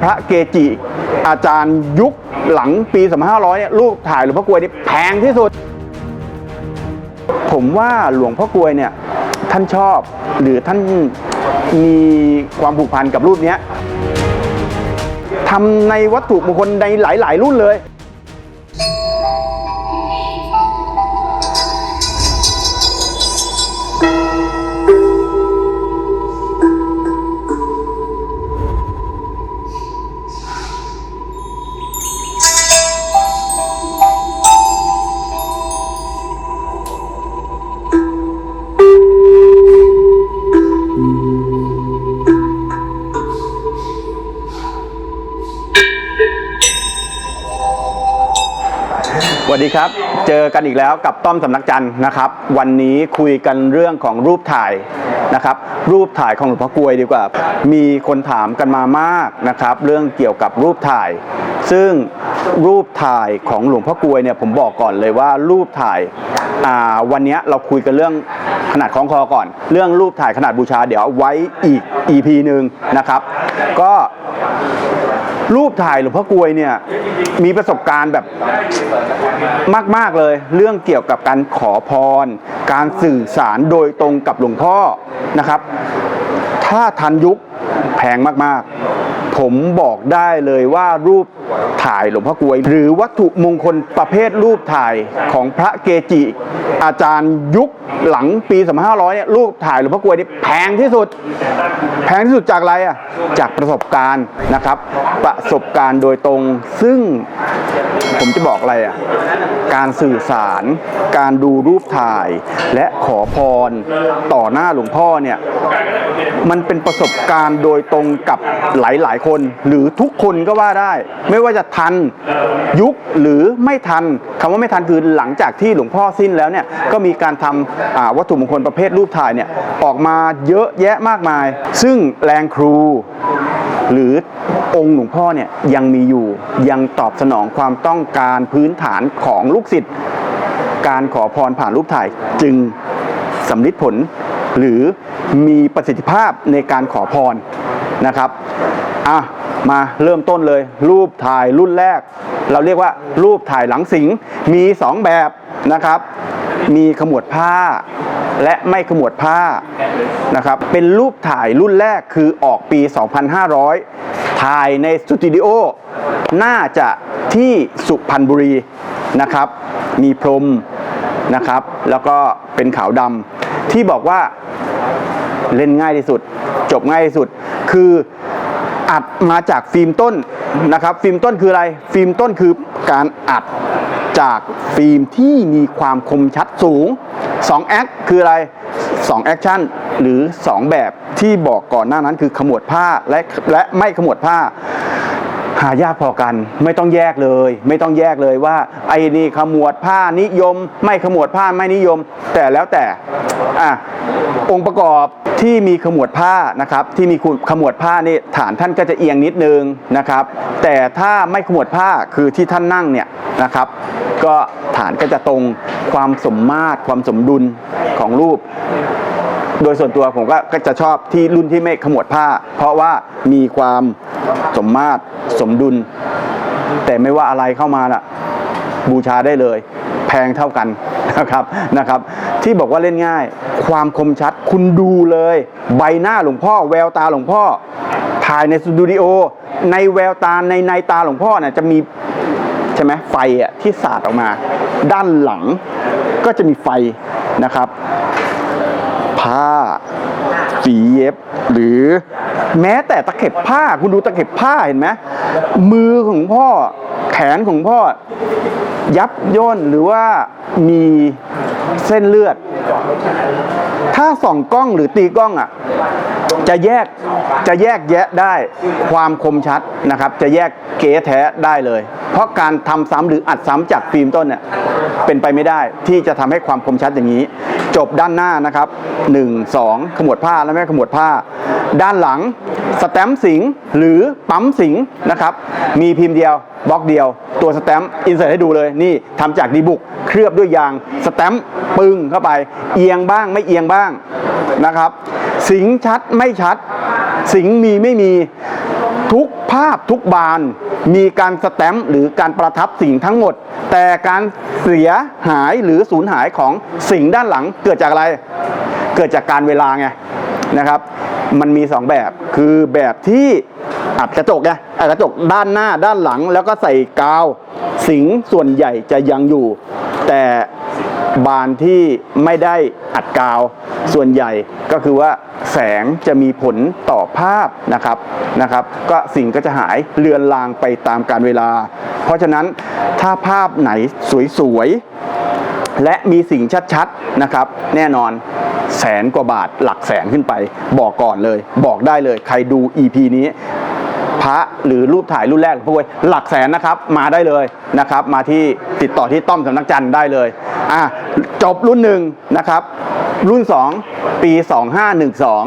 พระเกจิ อาจารย์ยุคหลังปี 2500 เนี่ยรูปถ่ายหลวงพ่อกลวยนี่แพงที่สุด ผมว่าหลวงพ่อกลวยเนี่ยท่านชอบหรือท่านมีความผูกพันกับรูปเนี้ยทำในวัตถุมงคลในหลาย ๆ รุ่นเลย ครับ เจอกันอีกแล้วกับต้อมสำนักจันทร์นะครับ วันนี้คุยกันเรื่องของรูปถ่ายนะครับ รูปถ่ายของหลวงพ่อกลวยดีกว่า มีคนถามกันมามากนะครับ เรื่องเกี่ยวกับรูปถ่าย ซึ่งรูปถ่ายของหลวงพ่อกลวยเนี่ยผมบอกก่อนเลยว่ารูปถ่ายาวันนี้เราคุยกันเรื่องขนาดคล้องคอก่อน เรื่องรูปถ่ายขนาดบูชาเดี๋ยวไว้อีก EP หนึ่งนะครับ ก็ รูปถ่ายหลวงพ่อกลวยเนี่ยมีประสบการณ์แบบมาก ๆ เลย เรื่องเกี่ยวกับการขอพร การสื่อสารโดยตรงกับหลวงพ่อนะครับ ถ้าทันยุคแพงมาก ๆ ผมบอกได้เลยว่ารูปถ่ายหลวงพ่อกลวย หรือวัตถุมงคลประเภทรูปถ่ายของพระเกจิ อาจารย์ยุคหลังปี 2500เนี่ยรูปถ่ายหลวงพ่อกลวยนี่แพงที่สุด แพงที่สุดจากอะไรอะจากประสบการณ์นะครับ ประสบการณ์โดยตรงซึ่งผมจะบอกอะไรอะการสื่อสาร การดูรูปถ่าย และขอพรต่อหน้าหลวงพ่อเนี่ยมันเป็นประสบการณ์โดยตรงกับหลาย ๆคนหรือทุกคนก็ว่าได้ ไม่ว่าจะทันยุคหรือไม่ทันคำว่าไม่ทันคือหลังจากที่หลวงพ่อสิ้นแล้วเนี่ยก็มีการทำอ่าวัตถุมงคลประเภทรูปถ่ายเนี่ยออกมาเยอะแยะมากมาย ซึ่งแรงครู หรือองค์หลวงพ่อเนี่ยยังมีอยู่ยังตอบสนองความต้องการพื้นฐานของลูกศิษย์การขอพรผ่านรูปถ่ายจึงสำลิดผลหรือมีประสิทธิภาพในการขอพรนะครับ อะมาเริ่มต้นเลย รูปถ่ายรุ่นแรก เราเรียกว่า รูปถ่ายหลังสิงมีสองแบบนะครับ มีขมวดผ้า และไม่ขมวดผ้านะครับเป็นรูปถ่ายรุ่นแรกคือออกปี 2500 ถ่ายในสตูดิโอน่าจะที่สุพรรณบุรีนะครับ มีพรมนะครับ แล้วก็เป็นขาวดำที่บอกว่าเล่นง่ายที่สุด จบง่ายที่สุด คือ อัดมาจากฟิล์มต้นนะครับ ฟิล์มต้นคืออะไร ฟิล์มต้นคือการอัดจากฟิล์มที่มีความคมชัดสูง2แอคคืออะไร2แอคชั่นหรือ 2 แบบที่บอกก่อนหน้านั้นคือขมวดผ้าและและไม่ขมวดผ้า หายากพอกัน ไม่ต้องแยกเลย ไม่ต้องแยกเลยว่า ไอ้นี่ขมวดผ้านิยม ไม่ขมวดผ้าไม่นิยม แต่แล้วแต่อะองค์ประกอบที่มีขมวดผ้านะครับ ที่มีขมวดผ้านี่ฐานท่านก็จะเอียงนิดนึงนะครับ แต่ถ้าไม่ขมวดผ้าคือที่ท่านนั่งเนี่ยนะครับ ก็ฐานก็จะตรงความสมมาตรความสมดุลของรูป โดยส่วนตัวผมก็ก็จะชอบที่รุ่นที่ไม่ขมวดผ้า เพราะว่ามีความสมมาตรสมดุล แต่ไม่ว่าอะไรเข้ามาล่ะ บูชาได้เลย แพงเท่ากันนะครับนะครับ ที่บอกว่าเล่นง่าย ความคมชัดคุณดูเลย ใบหน้าหลวงพ่อ แววตาหลวงพ่อถ่ายในสตูดิโอ ในแววตาในในตาหลวงพ่อเนี่ยจะมีใช่ไหมไฟอะที่สาดออกมา ด้านหลังก็จะมีไฟนะครับ ผ้าฝีเย็บ หรือแม้แต่ตะเข็บผ้า คุณดูตะเข็บผ้าเห็นไหมมือของพ่อแขนของพ่อยับย่นหรือว่ามีเส้นเลือด ถ้าส่องกล้องหรือตีกล้องอะจะแยกจะแยกแยะได้ความคมชัดนะครับ จะแยกเก๋แท้ได้เลย เพราะการทำซ้ำหรืออัดซ้ำจากฟิล์มต้นเนี่ยเป็นไปไม่ได้ที่จะทำให้ความคมชัดอย่างนี้ จบด้านหน้านะครับ1 2ขมวดผ้าและไม่ขมวดผ้า ด้านหลังสแตมป์สิงหรือปั๊มสิงนะครับมีพิมพ์เดียวบล็อกเดียว ตัวสแตมป์อินเสิร์ตให้ดูเลยนี่ทำจากดีบุกเคลือบด้วยยางสแตมป์ปึ้งเข้าไป เอียงบ้างไม่เอียงบ้างนะครับ สิงชัดไม่ชัด สิงมีไม่มี ทุกภาพทุกบาน มีการสแตมป์หรือการประทับสิ่งทั้งหมด แต่การเสียหายหรือสูญหายของสิ่งด้านหลังเกิดจากอะไร เกิดจากการเวลาไงนะครับ มันมีสองแบบคือแบบที่อัดกระจกไงอัดกระจกด้านหน้าด้านหลังแล้วก็ใส่กาว สิงส่วนใหญ่จะยังอยู่ แต่ บานที่ไม่ได้อัดกาวส่วนใหญ่ก็คือว่าแสงจะมีผลต่อภาพนะครับนะครับ ก็สิ่งก็จะหายเลือนลางไปตามการเวลา เพราะฉะนั้นถ้าภาพไหนสวยๆ และมีสิ่งชัดๆนะครับ แน่นอนแสนกว่าบาทหลักแสนขึ้นไป บอกก่อนเลย บอกได้เลย ใครดู EP นี้ พระหรือรูปถ่ายรุ่นแรกของพวกเว้ยหลักแสนนะครับมาได้เลยนะครับ มาที่ติดต่อที่ต้อมสำนักจันทร์ได้เลยอะจบรุ่นหนึ่งนะครับ รุ่น 2 ปี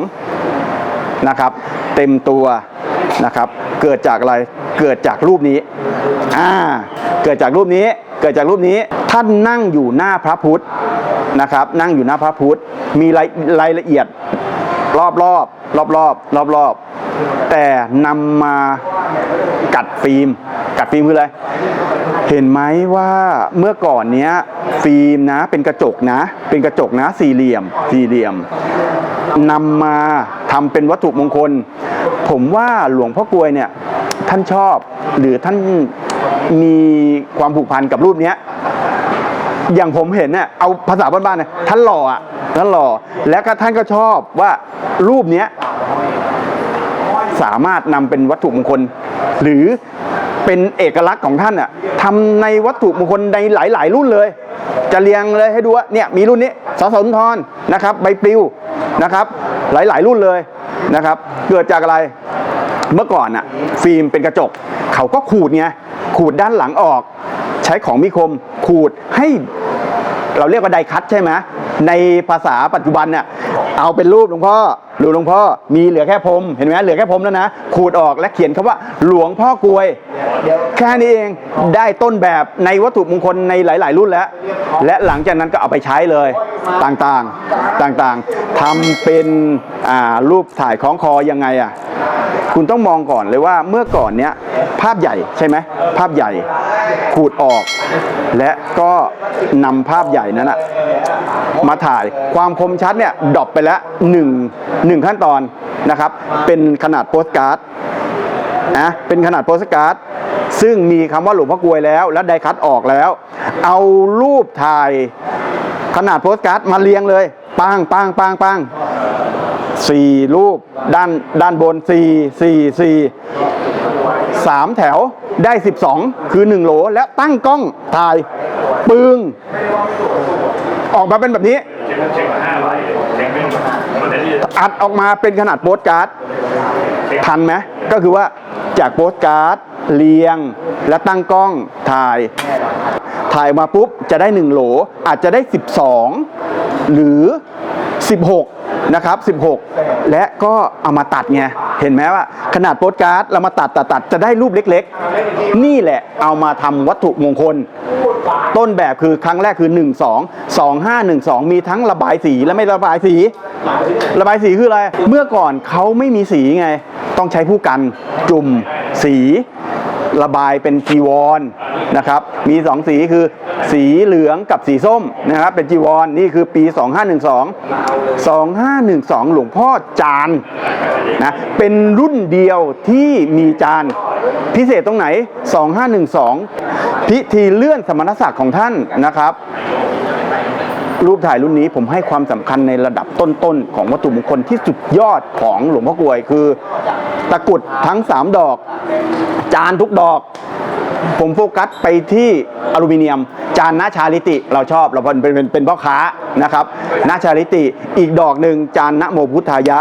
2512นะครับเต็มตัวนะครับ เกิดจากอะไรเกิดจากรูปนี้อ่าเกิดจากรูปนี้เกิดจากรูปนี้ท่านนั่งอยู่หน้าพระพุทธนะครับ นั่งอยู่หน้าพระพุทธมีรายรายละเอียด รอบรอบรอบรอบรอบรอบแต่นำมากัดฟิล์ม กัดฟิล์มคืออะไร เห็นไหมว่าเมื่อก่อนเนี้ย ฟิล์มนะเป็นกระจกนะ เป็นกระจกนะสี่เหลี่ยม สี่เหลี่ยมนำมาทำเป็นวัตถุมงคล ผมว่าหลวงพ่อกลวยเนี่ยท่านชอบหรือท่านมีความผูกพันกับรูปเนี้ยอย่างผมเห็นเนี่ยเอาภาษาบ้านๆเนี่ยท่านหล่ออะ ท่านหล่อแล้วก็ท่านก็ชอบว่ารูปเนี้ยสามารถนำเป็นวัตถุมงคล หรือเป็นเอกลักษณ์ของท่านอะทำในวัตถุมงคลในหลาย ๆ รุ่นเลย จะเรียงเลยให้ดูว่าเนี่ยมีรุ่นนี้สสนทรนะครับ ใบปลิวนะครับ หลาย ๆ รุ่นเลยนะครับ เกิดจากอะไรเมื่อก่อนอะฟิล์มเป็นกระจก เขาก็ขูดไงขูดด้านหลังออก ใช้ของมีคมขูดให้เราเรียกว่าไดคัตใช่ไหม ในภาษาปัจจุบันเนี่ย เอาเป็นรูปหลวงพ่อรูปหลวงพ่อมีเหลือแค่พรมเห็นไหมเหลือแค่พรมแล้วนะขูดออกและเขียนคำว่าหลวงพ่อกลวยแค่นี้เองได้ต้นแบบในวัตถุมงคลในหลาย ๆ รุ่นแล้ว และหลังจากนั้นก็เอาไปใช้เลยต่างๆต่างๆทำเป็นรูปถ่ายของคอยังไงอะคุณต้องมองก่อนเลยว่าเมื่อก่อนเนี้ยภาพใหญ่ใช่ไหมภาพใหญ่ขูดออก และก็นำภาพใหญ่นั้นอะมาถ่ายความคมชัดเนี่ยดรอปไปแล้วหนึ่งหนึ่งขั้นตอนนะครับ เป็นขนาดโปสการ์ดนะเป็นขนาดโปสการ์ดซึ่งมีคำว่าหลวงพ่อกลวยแล้ว และไดคัตออกแล้ว เอารูปถ่ายขนาดโปสการ์ดมาเรียงเลยปังปังปังปังสี่รูปด้านด้านบนสี่สี่สี่สามแถวได้สิบสองคือหนึ่งโหลแล้วตั้งกล้องถ่าย ปึ้งออกมาเป็นแบบนี้ อัดออกมาเป็นขนาดโปสการ์ดทันไหมก็คือว่าจากโปสการ์ดเรียงและตั้งกล้องถ่าย ถ่ายมาปุ๊บจะได้ 1 โหลอาจจะได้ 12 หรือ 16 นะครับ 16 และก็เอามาตัดไง เห็นไหมว่า ขนาดโปสการ์ดเรามาตัดตัดตัดจะได้รูปเล็กๆ นี่แหละเอามาทำวัตถุมงคล ต้นแบบคือครั้งแรกคือ 1 2 2 5 1 2 มีทั้งระบายสีและไม่ระบายสี ระบายสีคืออะไร เมื่อก่อนเขาไม่มีสีไง ต้องใช้ผู้กันจุ่มสี ระบายเป็นจีวรนะครับมีสองสีคือสีเหลืองกับสีส้มนะครับเป็นจีวรนี่คือปี 2512 2512 หลวงพ่อจานนะเป็นรุ่นเดียวที่มีจานพิเศษตรงไหน 2512 พิธีเลื่อนสมณศักดิ์ของท่านนะครับ รูปถ่ายรุ่นนี้ผมให้ความสำคัญในระดับต้นๆ ของวัตถุมงคลที่สุดยอดของหลวงพ่อกลวยคือ ตะกรุดทั้ง 3 ดอก จานทุกดอก ผมโฟกัสไปที่อลูมิเนียม จานนาชาลิติเราชอบเราเป็นเป็นเป็นเป็นพ่อค้านะครับนาชาลิติอีกดอกหนึ่งจานนะโมพุทธายะ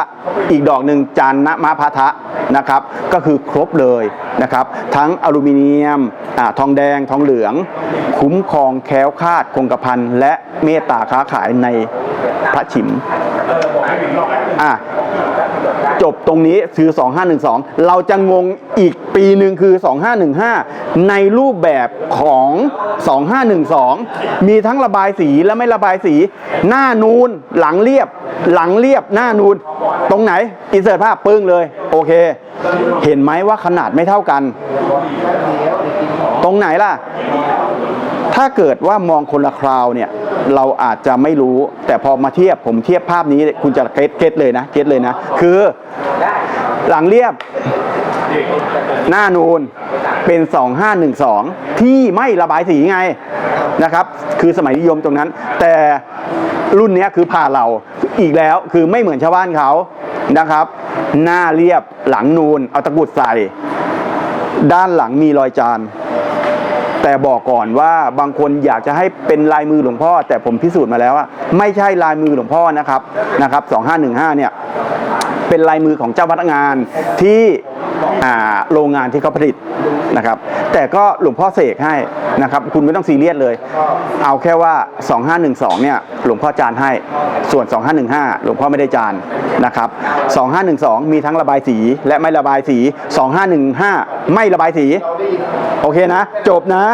อีกดอกหนึ่งจานนะมะพะทะนะครับ ก็คือครบเลยนะครับ ทั้งอลูมิเนียมอทองแดงทองเหลือง คุ้มครองแค้วคาดคงกระพันและเมตตาค้าขายในพระฉิมอะ จบตรงนี้คือ 2512 เราจะงงอีกปีหนึ่งคือ 2515 ในรูปแบบของ 2512 มีทั้งระบายสีและไม่ระบายสี หน้านูนหลังเรียบ หลังเรียบหน้านูน ตรงไหนอินเสิร์ตภาพปึ้งเลย โอเค เห็นไหมว่าขนาดไม่เท่ากัน ตรงไหนล่ะ ถ้าเกิดว่ามองคนละคราวเนี่ยเราอาจจะไม่รู้ แต่พอมาเทียบผมเทียบภาพนี้คุณจะเก็ตเลยนะเก็ตเลยนะ คือหลังเรียบหน้านูนเป็น 2512 ที่ไม่ระบายสีไงนะครับ คือสมัยนิยมตรงนั้น แต่รุ่นนี้คือผ่าเราอีกแล้วคือไม่เหมือนชาวบ้านเขานะครับ หน้าเรียบหลังนูนเอาตะกุดใส่ ด้านหลังมีรอยจาน แต่บอกก่อนว่าบางคนอยากจะให้เป็นลายมือหลวงพ่อ แต่ผมพิสูจน์มาแล้วว่าไม่ใช่ลายมือหลวงพ่อนะครับนะครับ 2515 เนี่ยเป็นลายมือของเจ้าพนักงานที่ โรงงานที่เขาผลิตนะครับ แต่ก็หลวงพ่อเสกให้นะครับ คุณไม่ต้องซีเรียสเลย เอาแค่ว่า 2512 เนี่ย หลวงพ่อจานให้ ส่วน 2515 หลวงพ่อไม่ได้จานนะครับ 2512 มีทั้งระบายสีและไม่ระบายสี 2515 ไม่ระบายสี โอเคนะ จบนะ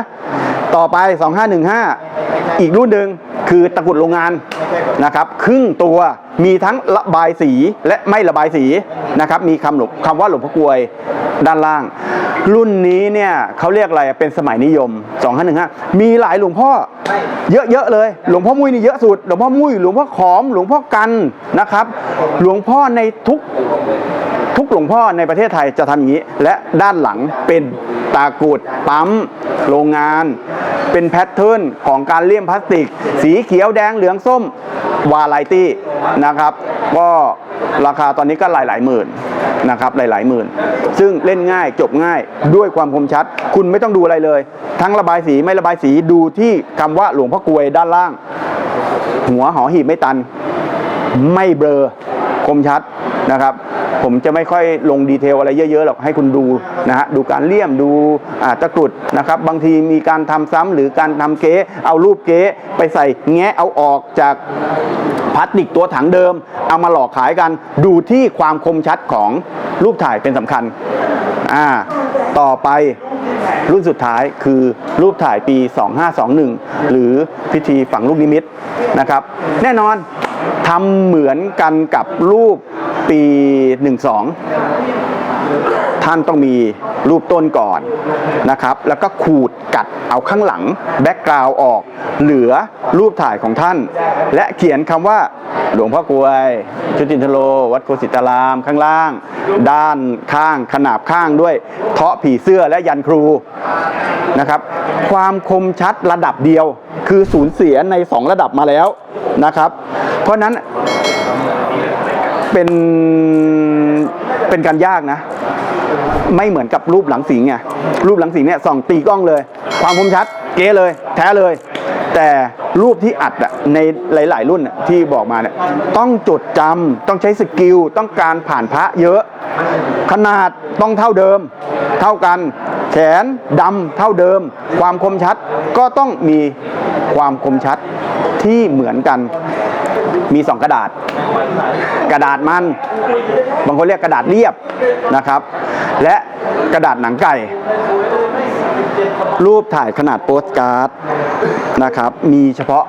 ต่อไป 2515 อีกรุ่นหนึ่ง คือตะกรุดโรงงานนะครับครึ่งตัวมีทั้งระบายสีและไม่ระบายสีนะครับมีคำหลวงคำว่าหลวงพ่อกลวยด้านล่าง รุ่นนี้เนี่ยเขาเรียกอะไรเป็นสมัยนิยม 2515 มีหลายหลวงพ่อเยอะๆเลย หลวงพ่อมุ้ยนี่เยอะสุด หลวงพ่อมุ้ยหลวงพ่อขอม หลวงพ่อกันนะครับ หลวงพ่อในทุก ทุกหลวงพ่อในประเทศไทยจะทำอย่างนี้ และด้านหลังเป็นตากุดปั๊ม โรงงาน เป็นแพทเทิร์นของการเลี่ยมพลาสติก สีเขียวแดงเหลืองส้มวาไลตี้นะครับ ก็ราคาตอนนี้ก็หลายหลายหมื่นนะครับหลายหลายๆหมื่น ซึ่งเล่นง่ายจบง่ายด้วยความคมชัด คุณไม่ต้องดูอะไรเลย ทั้งระบายสีไม่ระบายสีดูที่คำว่าหลวงพ่อกลวยด้านล่าง หัวหอหีบไม่ตัน ไม่เบลอคมชัดนะครับ ผมจะไม่ค่อยลงดีเทลอะไรเยอะๆหรอกให้คุณดูนะฮะดูการเลี่ยมดูตะกรุดนะครับบางทีมีการทำซ้ำหรือการทำเก๊เอารูปเก๊ไปใส่แงะเอาออกจากพลาสติกตัวถังเดิม เอามาหลอกขายกันดูที่ความคมชัดของรูปถ่ายเป็นสำคัญอ่าต่อไปรุ่นสุดท้ายคือรูปถ่ายปี 2521 หรือพิธีฝังลูกนิมิตนะครับ แน่นอนทำเหมือนกันกับรูป ปี 12 ท่านต้องมีรูปต้นก่อนนะครับ แล้วก็ขูดกัดเอาข้างหลังแบ็กกราวออก เหลือรูปถ่ายของท่าน และเขียนคำว่าหลวงพ่อกลวยชุตินทโล วัดโคสิตารามข้างล่าง ด้านข้างขนาบข้างด้วยเทาะผีเสื้อและยันครูนะครับ ความคมชัดระดับเดียวคือสูญเสียใน 2 ระดับมาแล้วนะครับ เพราะนั้น เป็นเป็นการยากนะ ไม่เหมือนกับรูปหลังสิงไงรูปหลังสิงเนี่ยส่องตีกล้องเลย ความคมชัด เก๋เลย แท้เลย แต่รูปที่อัดอะในหลาย ๆ รุ่นที่บอกมาเนี่ยต้องจดจำต้องใช้สกิลต้องการผ่านพระเยอะ ขนาดต้องเท่าเดิม เท่ากันแขนดำเท่าเดิม ความคมชัดก็ต้องมีความคมชัดที่เหมือนกัน มีสองกระดาษ กระดาษมัน บางคนเรียกกระดาษเรียบนะครับ และกระดาษหนังไก่ รูปถ่ายขนาดโปสการ์ดนะครับ มีเฉพาะ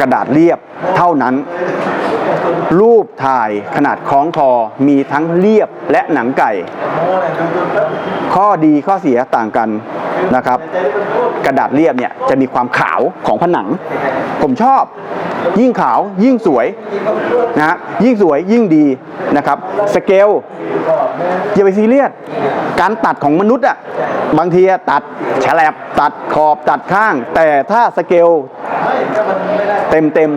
กระดาษเรียบเท่านั้น รูปถ่ายขนาดคล้องคอมีทั้งเรียบและหนังไก่ ข้อดีข้อเสียต่างกันนะครับ กระดาษเรียบเนี่ยจะมีความขาวของผนัง ผมชอบยิ่งขาวยิ่งสวยนะฮะยิ่งสวยยิ่งดีนะครับสเกลอย่าไปซีเรียสการตัดของมนุษย์อะบางทีตัดแฉลบตัดขอบตัดข้าง แต่ถ้าสเกล เต็มเต็ม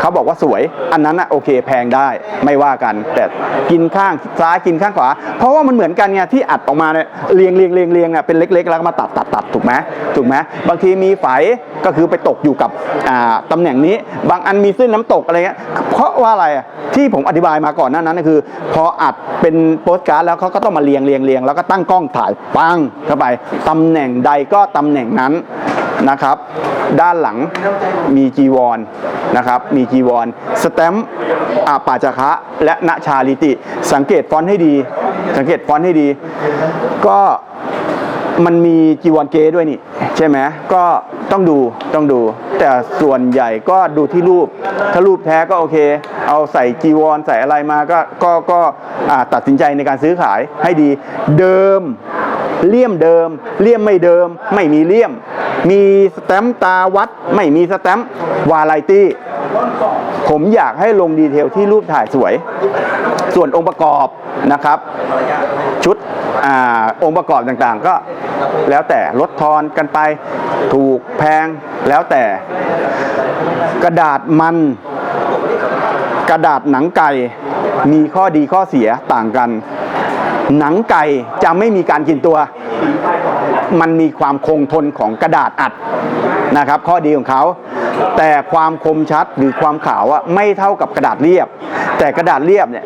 เขาบอกว่าสวย อันนั้นอะโอเคแพงได้ไม่ว่ากัน แต่กินข้างซ้ายกินข้างขวา เพราะว่ามันเหมือนกันไงที่อัดออกมาเนี่ยเรียงเรียงเรียงเรียงเนี่ยเป็นเล็ก ๆ แล้วก็มาตัดตัดตัดถูกไหมถูกไหมบางทีมีไฝก็คือไปตกอยู่กับอ่าตำแหน่งนี้ บางอันมีเส้นน้ำตกอะไรเงี้ยเพราะว่าอะไรที่ผมอธิบายมาก่อนหน้านั้นก็คือ พออัดเป็นโปสการ์ดแล้วเขาก็ต้องมาเรียงเรียงเรียงแล้วก็ตั้งกล้องถ่ายปังเข้าไปตำแหน่งใดก็ตำแหน่งนั้น นะครับ ด้านหลังมีจีวรนะครับ มีจีวรสแตมป์อาปาจาคะและณชาลิติ สังเกตฟอนต์ให้ดี สังเกตฟอนต์ให้ดี ก็มันมีจีวรเก๊ด้วยนี่ ใช่ไหมก็ต้องดูต้องดู แต่ส่วนใหญ่ก็ดูที่รูป ถ้ารูปแท้ก็โอเค เอาใส่จีวรใส่อะไรมาก็ก็ก็ตัดสินใจในการซื้อขายให้ดี เดิมเลี่ยมเดิม เลี่ยมไม่เดิม ไม่มีเลี่ยม มีสแตมป์ตาวัด ไม่มีสแตมป์วาไรตี้ผมอยากให้ลงดีเทลที่รูปถ่ายสวย ส่วนองค์ประกอบนะครับ ชุดอาองค์ประกอบต่างๆ ก็แล้วแต่ลดทอนกันไป ถูกแพงแล้วแต่ กระดาษมัน กระดาษหนังไก่มีข้อดีข้อเสียต่างกัน หนังไก่จะไม่มีการกินตัว มันมีความคงทนของกระดาษอัดนะครับ ข้อดีของเขา แต่ความคมชัดหรือความขาวอะไม่เท่ากับกระดาษเรียบ แต่กระดาษเรียบเนี่ย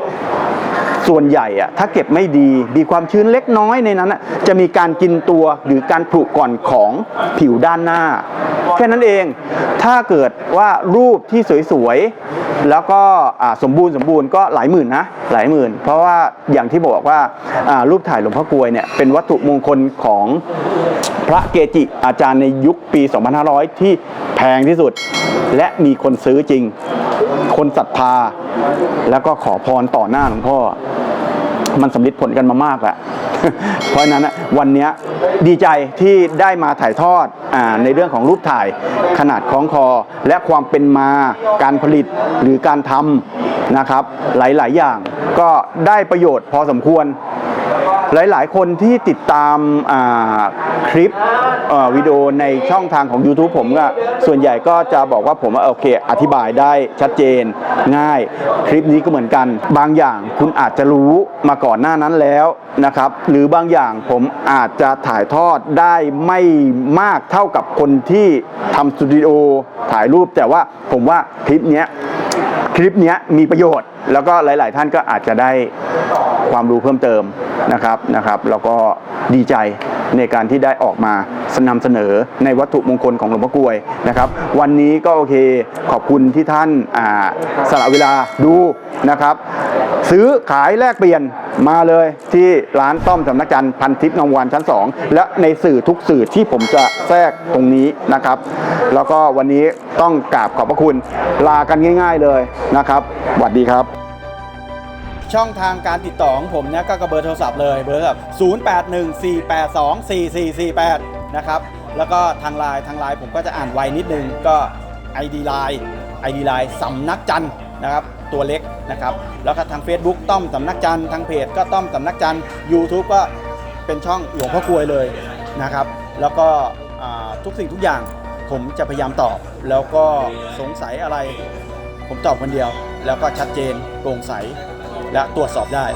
ส่วนใหญ่อะถ้าเก็บไม่ดีมีความชื้นเล็กน้อยในนั้นอะจะมีการกินตัวหรือการผุก่อนของผิวด้านหน้า แค่นั้นเองถ้าเกิดว่ารูปที่สวยๆ แล้วก็สมบูรณ์สมบูรณ์ก็หลายหมื่นนะหลายหมื่น เพราะว่าอย่างที่บอกว่าอ่ารูปถ่ายหลวงพ่อกลวยเนี่ยเป็นวัตถุมงคลของพระเกจิอาจารย์ในยุคปี 2500 ที่แพงที่สุด และมีคนซื้อจริง คนศรัทธา แล้วก็ขอพรต่อหน้าหลวงพ่อ มันสำลิดผลกันมามากแหละเพราะฉะนั้นวันนี้ดีใจที่ได้มาถ่ายทอดอในเรื่องของรูปถ่ายขนาดคล้องคอ และความเป็นมาการผลิตหรือการทำนะครับ หลาย ๆ อย่างก็ได้ประโยชน์พอสมควร หลายๆ คนที่ติดตามคลิปวิดีโอในช่องทางของ YouTube ผมก็ส่วนใหญ่ก็จะบอกว่าผมโอเค อธิบายได้ชัดเจนง่าย คลิปนี้ก็เหมือนกัน บางอย่างคุณอาจจะรู้มาก่อนหน้านั้นแล้วนะครับ หรือบางอย่างผมอาจจะถ่ายทอดได้ไม่มากเท่ากับคนที่ทำสตูดิโอถ่ายรูปแต่ว่าผมว่าคลิปนี้คลิปนี้มีประโยชน์ แล้วก็หลาย ๆ ท่านก็อาจจะได้ความรู้เพิ่มเติมนะครับนะครับแล้วก็ดีใจในการที่ได้ออกมานำเสนอในวัตถุมงคลของหลวงพ่อกลวยนะครับ วันนี้ก็โอเคขอบคุณที่ท่านาสละเวลาดูนะครับ ซื้อขายแลกเปลี่ยนมาเลยที่ร้านต้อมสำนักจันทร์พันทิพย์งามวานชั้น 2 และในสื่อทุกสื่อที่ผมจะแทรกตรงนี้นะครับ แล้วก็วันนี้ต้องกราบขอบพระคุณลากันง่าย ๆเลยนะครับสวัสดีครับ ช่องทางการติดต่อของผมเนี่ยก็กระเบอร์โทรศัพท์เลยเบอร์โทรศัพท์0814824448 นะครับ แล้วก็ทางไลน์ทางไลน์ผมก็จะอ่านไวนิดนึงก็ ID Line ID Line สำนักจันนะครับตัวเล็กนะครับ แล้วก็ทาง Facebook ต้อมสำนักจันทางเพจก็ต้อมสำนักจัน YouTube ก็เป็นช่องหลวงพ่อกลวยเลยนะครับ แล้วก็ทุกสิ่งทุกอย่างผมจะพยายามตอบ แล้วก็สงสัยอะไร ผมตอบคนเดียว แล้วก็ชัดเจนโปร่งใส และตรวจสอบได้